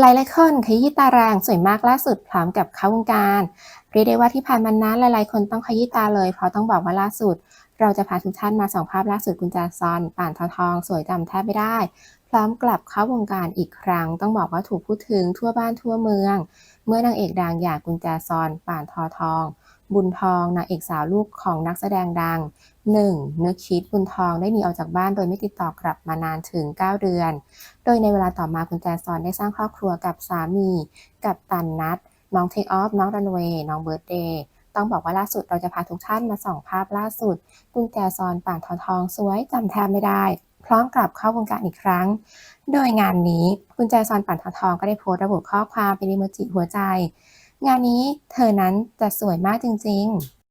หลายๆคนขยี้ตาแรงสวยมากล่าสุดพร้อมกับเข้าวงการเรียกได้ว่าที่ผ่านมานั้นหลายๆ คนต้องขยี้ตาเลย เพราะต้องบอกว่าล่าสุด เราจะพาทุกท่านมาส่องภาพล่าสุดกุญแจซอนป่านทอทอง สวยจำแทบไม่ได้ พร้อมกลับเข้าวงการอีกครั้ง ต้องบอกว่าถูกพูดถึงทั่วบ้านทั่วเมือง เมื่อนางเอกดังอย่างกุญแจซอนป่านทอทอง บุญทองนางเอกสาวลูกของนักแสดงดัง 1. นึกคิดบุญทองได้หนีออกจากบ้านโดยไม่ติดต่อกลับมานานถึง 9 เดือน โดยในเวลาต่อมาคุณแจซอนได้สร้างครอบครัวกับสามี กับตันนัทน้องเทคออฟน้องรันเวย์น้องเบิร์ดเดย์ต้องบอกว่าล่าสุดเราจะพาทุกท่านมาส่องภาพล่าสุดกุญแจซอนป่านทองทองสวยจำแทบไม่ได้ พร้อมกลับเข้าวงการอีกครั้ง โดยงานนี้กุญแจซอนป่านทองทองก็ได้โพสต์ระบุข้อความเป็นอิโมจิหัวใจ งานนี้เธอนั้นจะสวยมากจริงๆ